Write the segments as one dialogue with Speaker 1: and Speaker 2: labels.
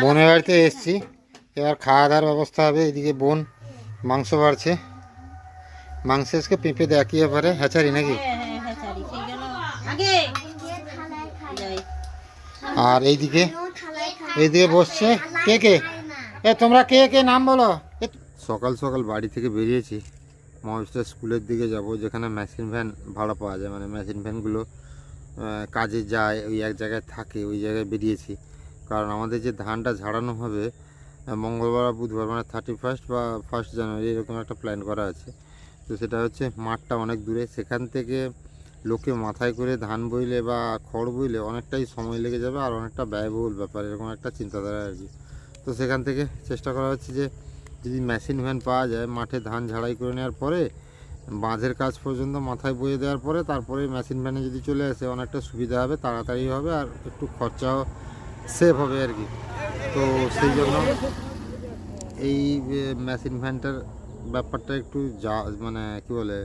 Speaker 1: বোনের বাড়িতে এসেছি। এবার খাওয়া দাওয়ার ব্যবস্থা হবে এদিকে বোন মাংস বাড়ছে। মাংস আজকে পেঁপে কি ব্যাপারে হ্যাচারি নাকি?
Speaker 2: হ্যাঁ হ্যাঁ হ্যাঁ
Speaker 1: আর এইদিকে এইদিকে বসছে। কে কে? এ তোমরা কে কে? নাম বলো। সকাল সকাল বাড়ি থেকে বেরিয়েছি। মহাবিশ্বাস স্কুলের দিকে যাব যেখানে মেশিন ভ্যান ভাড়া পাওয়া যায়। মানে মেশিন ভ্যানগুলো কাজে যায় ওই এক জায়গায় থাকে ওই জায়গায় বেরিয়েছি। কারণ আমাদের যে ধানটা ঝাড়ানো হবে মঙ্গলবার আর বুধবার মানে থার্টি ফার্স্ট বা ফার্স্ট জানুয়ারি এরকম একটা প্ল্যান করা আছে। তো সেটা হচ্ছে মাঠটা অনেক দূরে। সেখান থেকে লোকে মাথায় করে ধান বইলে বা খড় বইলে অনেকটাই সময় লেগে যাবে আর অনেকটা ব্যয়বহুল ব্যাপার, এরকম একটা চিন্তাধারা আর কি। তো সেখান থেকে চেষ্টা করা হচ্ছে যে, যদি মেশিন ভ্যান পাওয়া যায়, মাঠে ধান ঝাড়াই করে নেওয়ার পরে, বাঁধের কাজ পর্যন্ত মাথায় বয়ে দেওয়ার পরে, তারপরে মেশিন ভ্যানে যদি চলে আসে, অনেকটা সুবিধা হবে, তাড়াতাড়ি হবে আর একটু খরচাও সেভ হবে আর কি। তো সেই জন্য এই মেশিন ভ্যানটার ব্যাপারটা একটু যা মানে কি বলে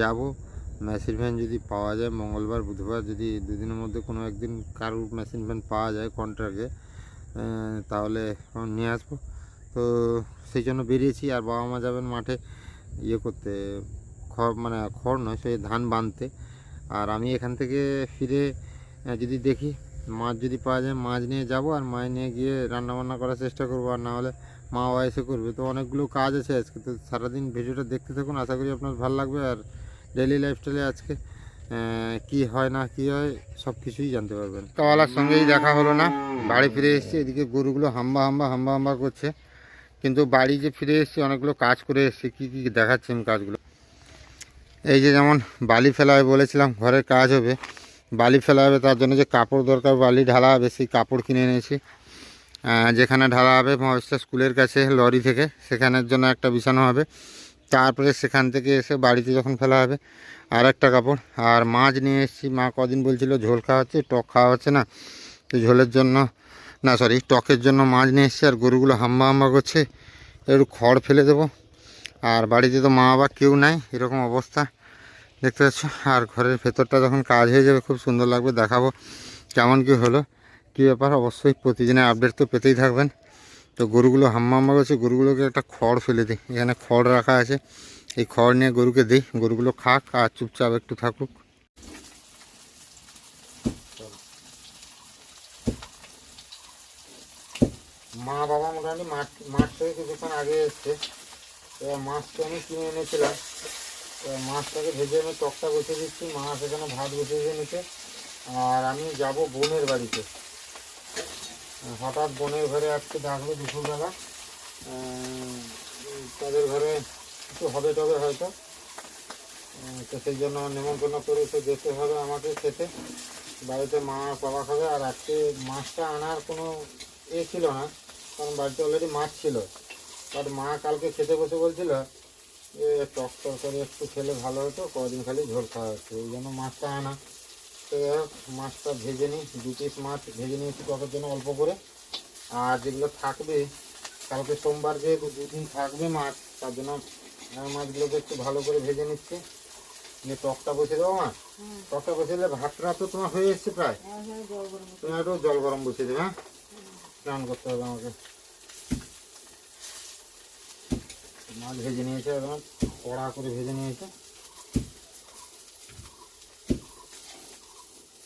Speaker 1: যাব। মেশিন ভ্যান যদি পাওয়া যায় মঙ্গলবার বুধবার যদি দুদিনের মধ্যে কোনো একদিন কারোর মেশিন ভ্যান পাওয়া যায় কন্ট্রাক্টে তাহলে নিয়ে আসব। তো সেই জন্য বেরিয়েছি আর বাবা মা যাবেন মাঠে ইয়ে করতে। খড় মানে খড় নয় সেই ধান বাঁধতে আর আমি এখান থেকে ফিরে আহ, যদি দেখি মাছ যদি পাওয়া যায়, মাছ নিয়ে যাব আর মাছ নিয়ে গিয়ে রান্না বান্না করার চেষ্টা করব। আর না হলে মা এসে করবে। তো অনেকগুলো কাজ আছে আজকে। তো সারাদিন ভিডিওটা দেখতে থাকুন। আশা করি আপনার ভালো লাগবে। আর ডেলি লাইফস্টাইলে আজকে কি হয় না কি হয়, সব কিছুই জানতে পারবেন। কাওয়ালার সঙ্গেই দেখা হলো না। বাড়ি ফিরে এসেছি। এদিকে গরুগুলো হাম্বা হাম্বা হাম্বা হাম্বা করছে। কিন্তু বাড়ি যে ফিরে এসেছি, অনেকগুলো কাজ করে এসেছি। কী কী দেখাচ্ছি আমি কাজগুলো? এই যে যেমন বালি ফেলা হবে বলেছিলাম, ঘরের কাজ হবে। বালি ফেলা হবে, তার জন্য যে কাপড় দরকার, বালি ঢালা হবে, সেই কাপড় কিনে এনেছি। যেখানে ঢালা হবে মহাবিশ্বা স্কুলের কাছে, লরি থেকে, সেখানের জন্য একটা বিছানো হবে। তারপরে সেখান থেকে এসে বাড়িতে যখন ফেলা হবে আর একটা কাপড়। আর মাছ নিয়ে এসেছি। মা কদিন বলছিল, ঝোল খাওয়া হচ্ছে, টক খাওয়া হচ্ছে না। তো ঝোলের জন্য, না সরি টকের জন্য মাছ নিয়ে এসেছি, আর গরুগুলো হাম্বা হাম্বা করছে। একটু খড় ফেলে দেবো। আর বাড়িতে তো মা বাবা কেউ নাই, এরকম অবস্থা। দেখতে পাচ্ছ? আর ঘরের ভেতরটা যখন কাজ হয়ে যাবে, খুব সুন্দর লাগবে। দেখাবো কেমন কী হলো। কী ব্যাপার? অবশ্যই প্রতিদিনের আপডেট তো পেতেই থাকবেন। তো গরুগুলো হাম্মা করছে গরুগুলোকে একটা খড় ফেলে দিই। এখানে খড় রাখা আছে। এই খড় নিয়ে গরুকে দিই। গরুগুলো খাক আর চুপচাপ একটু থাকুক। মা বাবা মোটামুটি মাঠ মাঠ থেকে কিছুক্ষণ আগে এসছে। মাছটা আমি কিনে এনেছিলাম। মাছটাকে ভেজে আমি টকটা বসিয়ে দিচ্ছি। মা সেখানে ভাত বসিয়ে দিয়ে নিচ্ছে। আর আমি যাব বোনের বাড়িতে। হঠাৎ বোনের ঘরে আজকে ডাকলো দুপুরবেলা। তাদের ঘরে কিছু হবে টবে হয়তো। তো সেই জন্য নিমন্ত্রণ করে তো যেতে হবে আমাকে খেতে। বাড়িতে মা বাবা খাবে। আর আজকে মাছটা আনার কোনো এ ছিল না। কারণ বাড়িতে অলরেডি মাছ ছিল। বাট মা কালকে খেতে বসে বলছিল টক তরকারি একটু খেলে ভালো হতো কদিন খালি ঝোল খাওয়া হচ্ছে এই জন্য মাছটা আনা। তো মাছটা ভেজে নিই দু পিস মাছ ভেজে নিয়েছি টকের জন্য অল্প করে। আর যেগুলো থাকবে কালকে সোমবার যেহেতু দুদিন থাকবে মাছ তার জন্য মাছগুলোকে একটু ভালো করে ভেজে নিচ্ছে। নিয়ে টকটা বসে দেবো মা। টকটা বসে দিলে ভাতটা তো তোমার হয়ে এসছে প্রায়। তুমি একটু জল গরম বসিয়ে দেবে হ্যাঁ? স্নান করতে হবে আমাকে। মাছ ভেজে নিয়েছে একদম কড়া করে ভেজে নিয়েছে।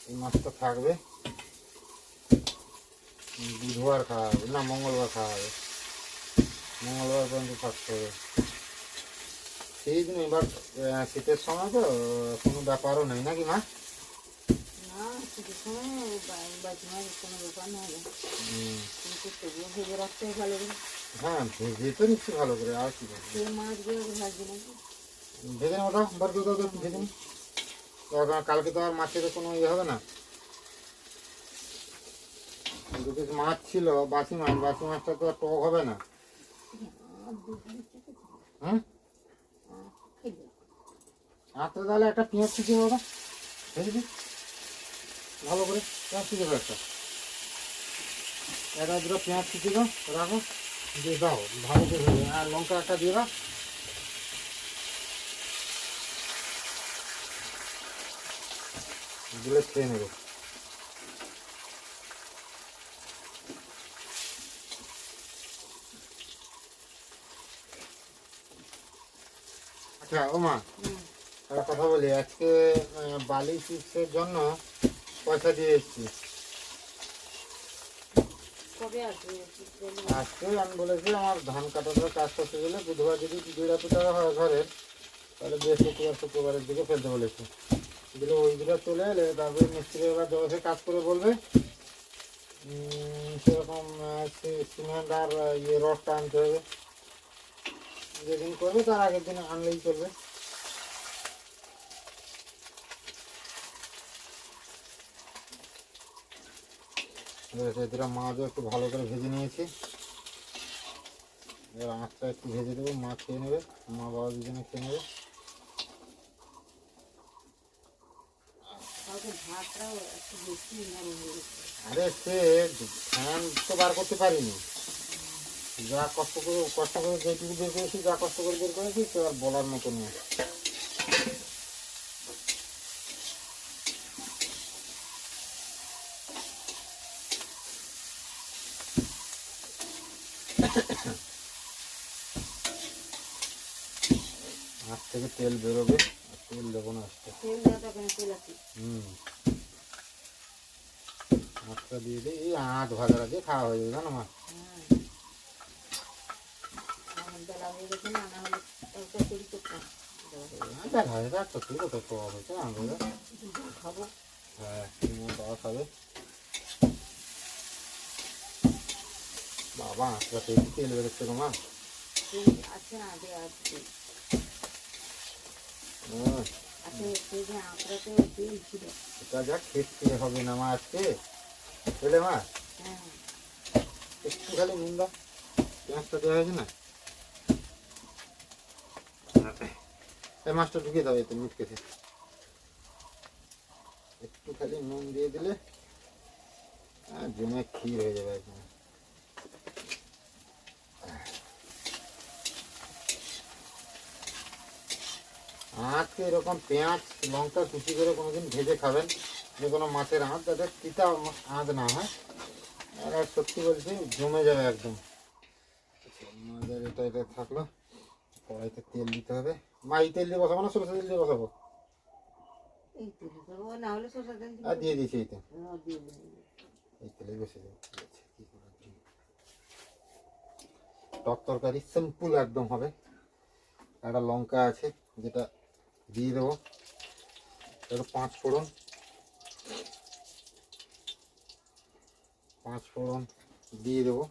Speaker 1: এই মাছটা থাকবে। বুধবার খাওয়া হবে না মঙ্গলবার খাওয়া হবে। মঙ্গলবার পর্যন্ত থাকতে হবে। সেই দিন এবার শীতের সময় তো কোনো ব্যাপারও নেই নাকি মা?
Speaker 2: কোনো ব্যাপার না। কিন্তু তবুও ভেজে রাখতে ভালো
Speaker 1: হ্যাঁ ভেজে তো নিচ্ছি ভালো করে আর কি ভেজে নেব তো বার করে দাও ভেজে নিই কালকে তো আর মাছের কোনো ইয়ে হবে না। দু পিস মাছ ছিল বাসি মাছ বাসি মাছটা তো আর টক হবে না। হুম? আচ্ছা তাহলে একটা পেঁয়াজ কুচি বাবা ভেজে দিই। ভালো করে পেঁয়াজ কুচি একটা। একটা দুটো পেঁয়াজ কুচি দাও রাখো। দিয়ে দাও ভালো করে আর লঙ্কা একটা দিয়ে দাও। দিলে খেয়ে নেব। আচ্ছা ওমা কথা বলি। আজকে বালি চিপসের জন্য পয়সা দিয়ে
Speaker 2: এসছিস
Speaker 1: আজকে আমি বলেছি আমার ধান কাটানোর কাজ করতে গেলে বুধবার যদি দুইটা টাকা হয় ঘরের তাহলে বৃহস্পতিবার, শুক্রবারের দিকে ফেলতে বলেছি। দিলে ওই দুটো চলে এলে তারপরে মিস্ত্রি এবার জগতে কাজ করে বলবে। সেরকম সিমেন্ট আর ইয়ে রডটা আনতে হবে। যেদিন করবে তার আগের দিন আনলেই চলবে দুটো মাছও একটু ভালো করে ভেজে নিয়েছি। এবার আঁচটা একটু ভেজে দেবো মা খেয়ে নেবে মা বাবা দুজনে খেয়ে নেবে। আরে সে ফ্যান তো বার করতে পারিনি। যা কষ্ট করে কষ্ট করে যেটুকু বের করেছি যা কষ্ট করে বের করেছি সে আর বলার মতো নেই হাত থেকে তেল বেরোবে তেল দেবো না
Speaker 2: তো আছে।
Speaker 1: হুম। আটটা দিয়ে দিই এই আট ভাজাটা দিয়ে খাওয়া হয়ে যাবে জানো মা?
Speaker 2: বেলা হয়ে
Speaker 1: হ্যাঁ, দেখা যাবে একটা তুই কোথায় খাওয়া হয়েছে আঙুলে
Speaker 2: খাব।
Speaker 1: হ্যাঁ বাবা খাবে। বাবা আটটা তেল তেল বেরোচ্ছে মা।
Speaker 2: আছে না দেওয়া আছে তেল।
Speaker 1: হুম,
Speaker 2: আছে সেই যে আঁকড়াতে তেল ছিল
Speaker 1: এটা যা খেতে হবে না মা আজকে? বুঝলে মা?
Speaker 2: হ্যাঁ।
Speaker 1: একটু খালি নুন দাও। পেঁয়াজটা দেওয়া হয়েছে না? এই মাছটা ঢুকিয়ে দাও এতে মিট একটু খালি নুন দিয়ে দিলে জমে ক্ষীর হয়ে যাবে একদম। আজকে এরকম পেঁয়াজ লঙ্কা কুচি করে কোনোদিন ভেজে খাবেন। যে কোনো মাছের আঁত যাতে তিতা আঁত না হয়। আর আর সত্যি বলছি জমে যাবে একদম। আমাদের এটা এটা থাকল। কড়াইতে তেল দিতে হবে। মা এই তেল দিয়ে বসাবো না সরষে তেল দিয়ে বসাবো? আর দিয়ে দিয়েছি এই তেল।
Speaker 2: দিয়ে দেবো।
Speaker 1: এই তেলে বসে। টক তরকারি সিম্পল একদম হবে। একটা লঙ্কা আছে যেটা দিয়ে দেবো। একটু পাঁচ ফোড়ন। পাঁচ ফোড়ন দিয়ে দেবো।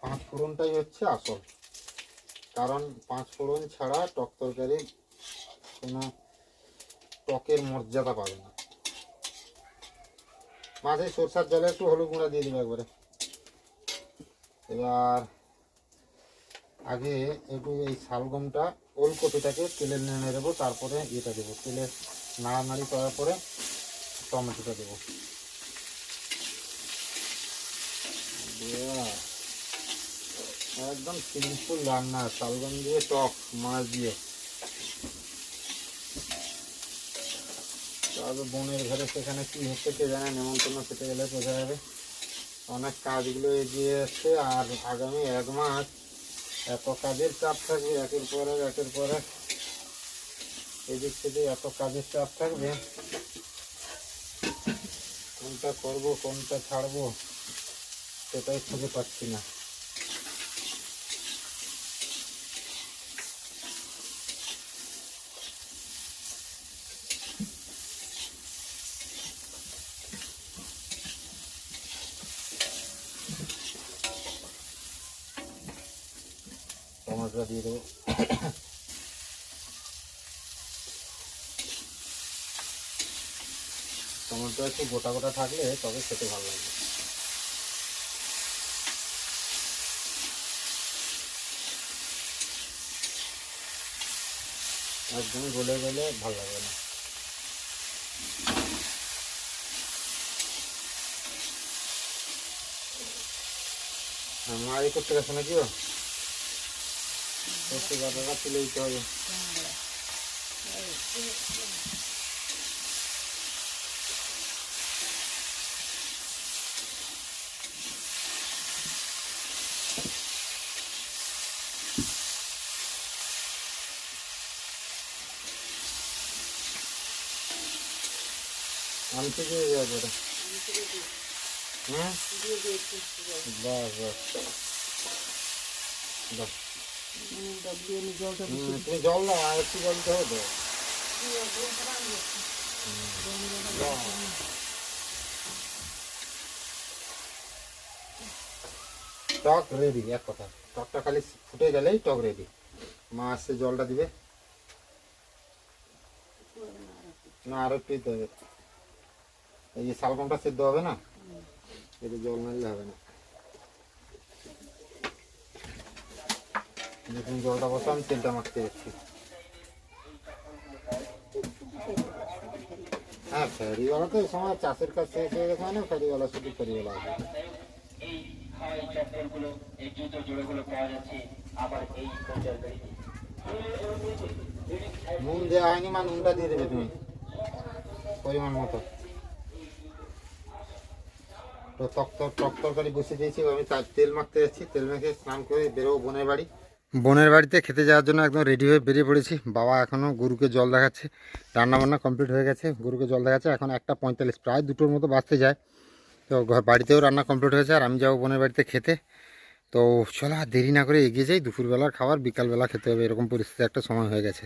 Speaker 1: পাঁচ ফোড়নটাই হচ্ছে আসল। কারণ পাঁচ ফোড়ন ছাড়া টক তরকারি কোনো টকের মর্যাদা পাবে না। মাঝে সরষার জলে একটু হলুদ গুঁড়া দিয়ে দেবে একবারে। এবার আগে একটু এই শালগমটা ওলকপিটাকে তেলে নেড়ে দেবো, তারপরে এটা দেবো। তেলে নাড়ানাড়ি করার পরে টমেটোটা দেবো! একদম সিম্পল রান্না, শালগম দিয়ে টক, মাছ দিয়ে। তবে বোনের ঘরে সেখানে কি হচ্ছে কে জানে, নেমন্তন্ন খেতে গেলে বোঝা যাবে। অনেক কাজগুলো এগিয়ে আসছে আর আগামী এক মাস এত কাজের চাপ থাকবে, একের পর এক, একের পর এক। এদিক থেকে এত কাজের চাপ থাকবে। কোনটা করব, কোনটা ছাড়বো, সেটাই খুঁজে পাচ্ছি না টমেটোটা দিয়ে দেবো টমেটো একটু গোটা গোটা থাকলে তবে খেতে ভালো লাগবে একদমই গলে গেলে ভালো লাগবে না। এই করতে গেছে নাকি সত্যি কথাটা তুলে দিতে হবে। আমি তো দিয়ে যাব ওটা হ্যাঁ? বাস বাস তুমি জল দাও, আর একটু জল দিতে হবে তো টক রেডি, এক কথা। টকটা খালি ফুটে গেলেই টক রেডি। মা আসছে, জলটা দিবে। না, আরও একটু দিতে হবে। এই যে শালগমটা সেদ্ধ হবে না? এতে জল মারলে হবে না। দেখুন জলটা বসে আমি তেলটা মাখতে যাচ্ছি। হ্যাঁ ফেরিওয়ালা তো এই সময় চাষের কাজ শেষ হয়ে গেছে মানে ফেরিওয়ালা শুধু ফেরিওয়ালা আছে নুন দেওয়া হয়নি মা নুনটা দিয়ে দেবে তুমি পরিমাণ মতো। তো টক টক তরকারি বসে দিয়েছি আমি তার তেল মাখতে যাচ্ছি তেল মেখে স্নান করে বেরোবো বোনের বাড়ি। বোনের বাড়িতে খেতে যাওয়ার জন্য একদম রেডি হয়ে বেরিয়ে পড়েছি। বাবা এখনও গরুকে জল দেখাচ্ছে। রান্নাবান্না কমপ্লিট হয়ে গেছে গরুকে জল দেখাচ্ছে। এখন একটা পঁয়তাল্লিশ প্রায় দুটোর মতো বাঁচতে যায়। তো বাড়িতেও রান্না কমপ্লিট হয়েছে আর আমি যাব বোনের বাড়িতে খেতে। তো চলো আর দেরি না করে এগিয়ে যাই। দুপুরবেলার খাবার বিকালবেলা খেতে হবে এরকম পরিস্থিতি একটা সময় হয়ে গেছে।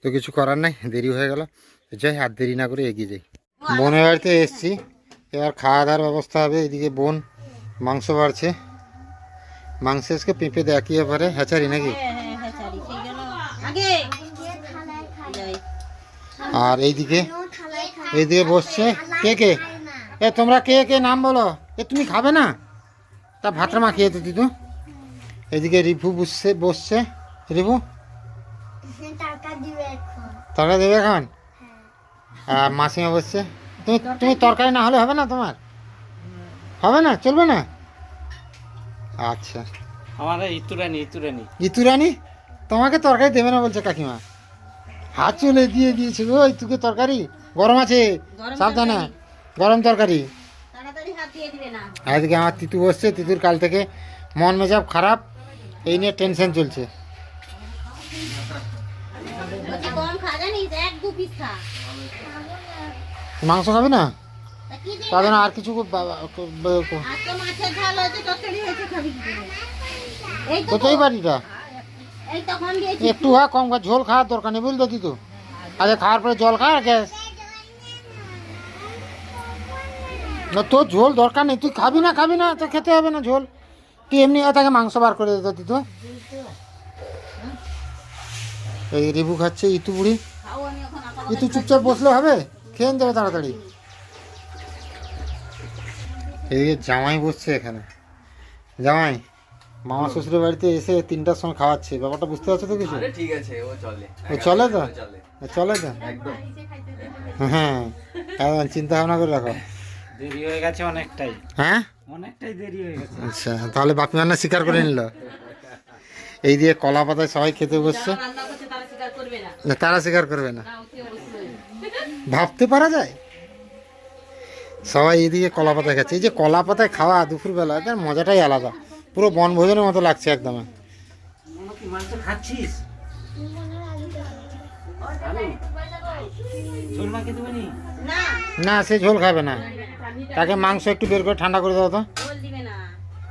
Speaker 1: তো কিছু করার নাই দেরি হয়ে গেল। যাই আর দেরি না করে এগিয়ে যাই। বোনের বাড়িতে এসেছি। এবার খাওয়া দাওয়ার ব্যবস্থা হবে এদিকে বোন মাংস বাড়ছে। মাংস আজকে পেঁপে দেয় কী ব্যাপারে? হ্যাচারি নাকি?
Speaker 2: হ্যাঁ হ্যাঁ
Speaker 1: আর এইদিকে এইদিকে বসছে। কে কে? এ তোমরা কে কে? নাম বলো। এ তুমি খাবে না? তা ভাতটা মাখিয়ে তো দিদু। এদিকে রিভু বসছে বসছে। রিভু?
Speaker 3: টাকা
Speaker 1: তরকারি দেবে এখন? আর মাসিমা বসছে। তুমি তুমি তরকারি না হলে হবে না তোমার? হবে না? চলবে না? আচ্ছা।
Speaker 4: আমার ইতুরানি ইতুরানি।
Speaker 1: ইতুরানি? তোমাকে তরকারি দেবে না বলছে কাকিমা। হাত চলে দিয়ে দিয়েছে ওই তুকে তরকারি। গরম আছে? সাবধানে। গরম তরকারি।
Speaker 2: তাড়াতাড়ি হাত দিয়ে দিবে না।
Speaker 1: আর এদিকে আমার তিতু বসছে তিতুর কাল থেকে মন মেজাব খারাপ এই নিয়ে টেনশন চলছে
Speaker 2: বলছি কম খা জানিস এক দু পিস খা
Speaker 1: মাংস খাবে না?
Speaker 2: তা কি
Speaker 1: তার জন্য আর কিছু
Speaker 2: আর
Speaker 1: কোথায় বাড়িটা? একটু হ্যাঁ কম খা ঝোল খাওয়ার দরকার নেই বুঝলো তো আচ্ছা খাওয়ার পরে জল খা আর গ্যাস। না তোর ঝোল দরকার নেই তুই খাবি না খাবি না তো খেতে হবে না ঝোল। তুই এমনি তাকে মাংস বার করে দিত তিতু। এই রিভু খাচ্ছে ইতু বুড়ি। ইতু চুপচাপ বসলে হবে? খেয়ে যাবে তাড়াতাড়ি এদিকে জামাই বসছে এখানে। জামাই মামা শ্বশুরের বাড়িতে এসে তিনটার সময় খাওয়াচ্ছে ব্যাপারটা বুঝতে পারছ তো কিছু?
Speaker 4: ঠিক আছে ও চলে।
Speaker 1: ও চলে তো?
Speaker 4: চলে।
Speaker 1: ও চলে তো?
Speaker 4: একদম।
Speaker 1: হ্যাঁ একদম চিন্তা ভাবনা করে রাখো।
Speaker 4: দেরি হয়ে গেছে অনেকটাই।
Speaker 1: হ্যাঁ?
Speaker 4: অনেকটাই দেরি হয়ে গেছে।
Speaker 1: আচ্ছা তাহলে বাপি রান্না স্বীকার করে নিল? এই দিয়ে কলা পাতায় সবাই খেতে বসছে।
Speaker 2: রান্না তারা স্বীকার করবে না
Speaker 1: না, তারা স্বীকার করবে না
Speaker 2: না অতি অবশ্যই
Speaker 1: ভাবতে পারা যায়? সবাই এদিকে কলা পাতায় খাচ্ছে। এই যে কলা পাতায় খাওয়া দুপুরবেলা তার মজাটাই আলাদা। পুরো বনভোজনের মতো লাগছে একদম।
Speaker 4: মনে খাচ্ছিস? নি?
Speaker 2: না।
Speaker 1: না সে ঝোল খাবে না। তাকে মাংস একটু বের করে ঠান্ডা করে দাও তো।
Speaker 2: ঝোল দিবে না।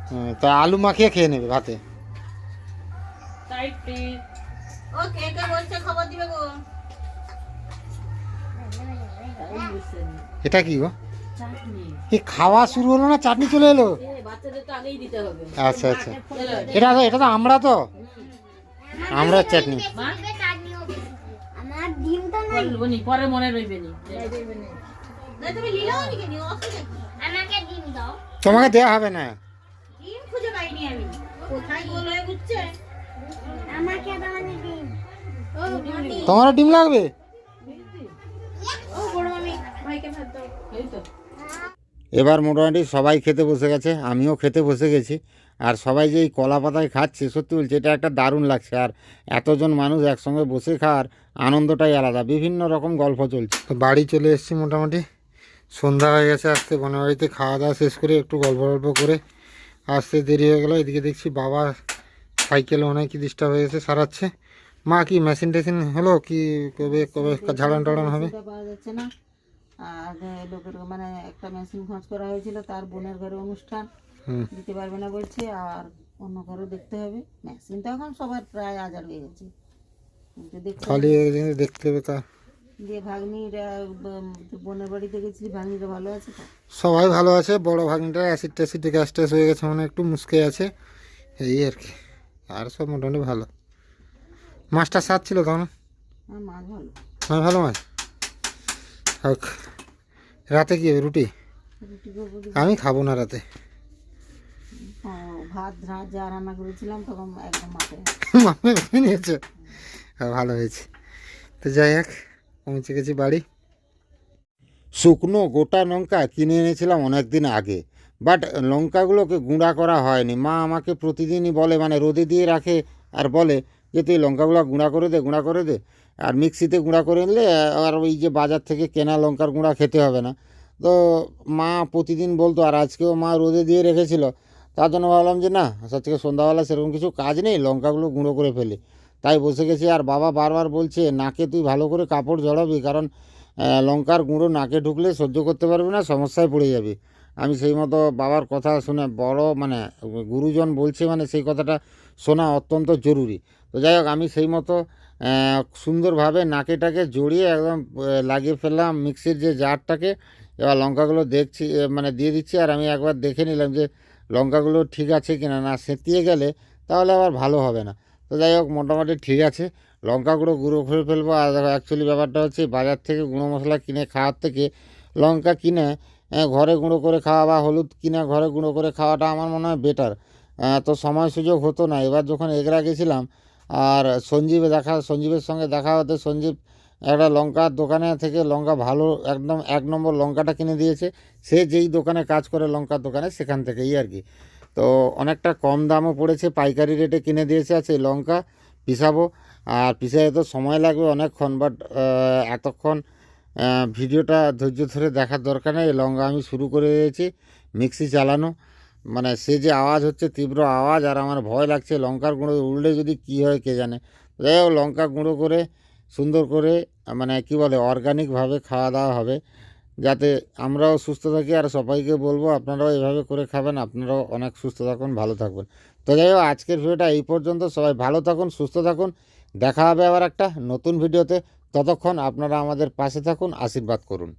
Speaker 1: হুম, তা আলু মাখিয়ে খেয়ে নেবে ভাতে।
Speaker 2: সাইড প্লিজ ও কে কে বলছে খবর দিবে গো?
Speaker 1: এটা কি গো?
Speaker 2: চাটনি।
Speaker 1: এই খাওয়া শুরু হলো না? চাটনি চলে এলো?
Speaker 2: এ বাচ্চাদের তো আগেই দিতে হবে।
Speaker 1: আচ্ছা আচ্ছা। এটা তো এটা তো আমরা তো? আমরা চাটনি।
Speaker 2: মা?
Speaker 3: আমার ডিমটা নাই।
Speaker 2: বলব নি পরে মনে রইবে নি। না তুমি লিলাও নি কেন? অসুবিধা কি?
Speaker 3: আমাকে ডিম দাও।
Speaker 1: তোমাকে দেওয়া হবে না? তোমারও ডিম লাগবে
Speaker 2: ও বড় মামি ভাইকে ভাত দাও এই তো
Speaker 1: এবার মোটামুটি সবাই খেতে বসে গেছে আমিও খেতে বসে গেছি। আর সবাই যে এই কলা পাতায় খাচ্ছে সত্যি বলছি এটা একটা দারুণ লাগছে। আর এতজন মানুষ একসঙ্গে বসে খাওয়ার আনন্দটাই আলাদা বিভিন্ন রকম গল্প চলছে। তো বাড়ি চলে এসেছি মোটামুটি। সন্ধ্যা হয়ে গেছে আসতে বোনের বাড়িতে খাওয়া দাওয়া শেষ করে একটু গল্প গল্প করে আসতে দেরি হয়ে গেলো। এদিকে দেখছি বাবা সাইকেল অনেক ডিস্টার্ব হয়ে গেছে সারাচ্ছে। মা কি মেশিন টেশিন হলো কি কবে কবে ঝাড়ান টাড়ান হবে
Speaker 2: আর লোকের মানে একটা মেশিন খোঁজ করা হয়েছিল তার বোনের ঘরে অনুষ্ঠান। দিতে পারবে না বলছে আর অন্য ঘরে দেখতে হবে। মেশিন তো এখন সবার প্রায় আজার হয়ে গেছে।
Speaker 1: খালি দেখতে হবে তা।
Speaker 2: দিয়ে ভাগ্নিরা বোনের বাড়িতে গেছিলি ভাগ্নিরা ভালো আছে
Speaker 1: সবাই ভালো আছে বড় ভাগ্নিটা অ্যাসিড ট্যাসিড গ্যাস ট্যাস হয়ে গেছে মানে একটু মুসকে আছে। এই আর কি আর সব মোটামুটি ভালো। মাছটা স্বাদ ছিল তখন
Speaker 2: আমার মাছ ভালো।
Speaker 1: মাছ ভালো মাছ? রাতে কি হবে রুটি? আমি খাব না রাতে।
Speaker 2: ভাত যা রান্না করেছিলাম তখন একদম মাথায়
Speaker 1: মামে ভেবে ভালো হয়েছে। তো যাই হোক পৌঁছে গেছি বাড়ি। শুকনো গোটা লঙ্কা কিনে এনেছিলাম অনেক দিন আগে। বাট লঙ্কাগুলোকে গুঁড়া করা হয়নি। মা আমাকে প্রতিদিনই বলে মানে রোদে দিয়ে রাখে আর বলে যে তুই লঙ্কাগুলো গুঁড়া করে দে গুঁড়া করে দে। আর মিক্সিতে গুঁড়া করে নিলে, আর ওই যে বাজার থেকে কেনা লঙ্কার গুঁড়া খেতে হবে না। তো মা প্রতিদিন বলতো, আর আজকেও মা রোদে দিয়ে রেখেছিল। তার জন্য ভাবলাম যে, না, আজকে সন্ধ্যাবেলা সেরকম কিছু কাজ নেই, লঙ্কাগুলো গুঁড়ো করে ফেলি। তাই বসে গেছি, আর বাবা বারবার বলছে, নাকে তুই ভালো করে কাপড় জড়াবি, কারণ লঙ্কার গুঁড়ো নাকে ঢুকলে সহ্য করতে পারবি না, সমস্যায় পড়ে যাবি। আমি সেই মতো বাবার কথা শুনে বড় মানে গুরুজন বলছে মানে সেই কথাটা শোনা অত্যন্ত জরুরি। তো যাই হোক, আমি সেই মতো সুন্দরভাবে নাকেটাকে জড়িয়ে একদম লাগিয়ে ফেললাম মিক্সির যে জারটাকে। এবার লঙ্কাগুলো দেখছি মানে দিয়ে দিচ্ছি, আর আমি একবার দেখে নিলাম যে লঙ্কাগুলো ঠিক আছে কিনা না। না সেঁতিয়ে গেলে তাহলে আবার ভালো হবে না। তো যাই হোক, মোটামুটি ঠিক আছে। লঙ্কাগুলো গুঁড়ো করে ফেলব। আর অ্যাকচুয়ালি ব্যাপারটা হচ্ছে, বাজার থেকে গুঁড়ো মশলা কিনে খাওয়ার থেকে লঙ্কা কিনে ঘরে গুঁড়ো করে খাওয়া বা হলুদ কিনে ঘরে গুঁড়ো করে খাওয়াটা আমার মনে হয় বেটার তো সময় সুযোগ হতো না। এবার যখন এগরা গেছিলাম আর সঞ্জীবে দেখা, সঞ্জীবের সঙ্গে দেখা হতে সঞ্জীব একটা লঙ্কার দোকানে থেকে লঙ্কা ভালো একদম এক নম্বর লঙ্কাটা কিনে দিয়েছে। সে যেই দোকানে কাজ করে লঙ্কার দোকানে সেখান থেকেই আর কি। তো অনেকটা কম দামও পড়েছে, পাইকারি রেটে কিনে দিয়েছে আর সেই লঙ্কা পিসাবো। আর পিসাতে তো সময় লাগবে অনেকক্ষণ বাট এতক্ষণ ভিডিওটা ধৈর্য ধরে দেখার দরকার নেই। লঙ্কা আমি শুরু করে দিয়েছি, মিক্সি চালানো। মানে সে যে আওয়াজ হচ্ছে, তীব্র আওয়াজ, আর আমার ভয় লাগছে লঙ্কার গুঁড়ো উড়লে যদি কী হয় কে জানে। যাই হোক, লঙ্কা গুঁড়ো করে, সুন্দর করে মানে কি বলে অর্গানিকভাবে খাওয়া দাওয়া হবে। যাতে আমরাও সুস্থ থাকি, আর সবাইকে বলব, আপনারাও এভাবে করে খাবেন, আপনারাও অনেক সুস্থ থাকুন, ভালো থাকবেন। তো যাই হোক, আজকের ভিডিওটা এই পর্যন্ত। সবাই ভালো থাকুন, সুস্থ থাকুন। দেখা হবে আবার একটা নতুন ভিডিওতে। ততক্ষণ আপনারা আমাদের পাশে থাকুন, আশীর্বাদ করুন।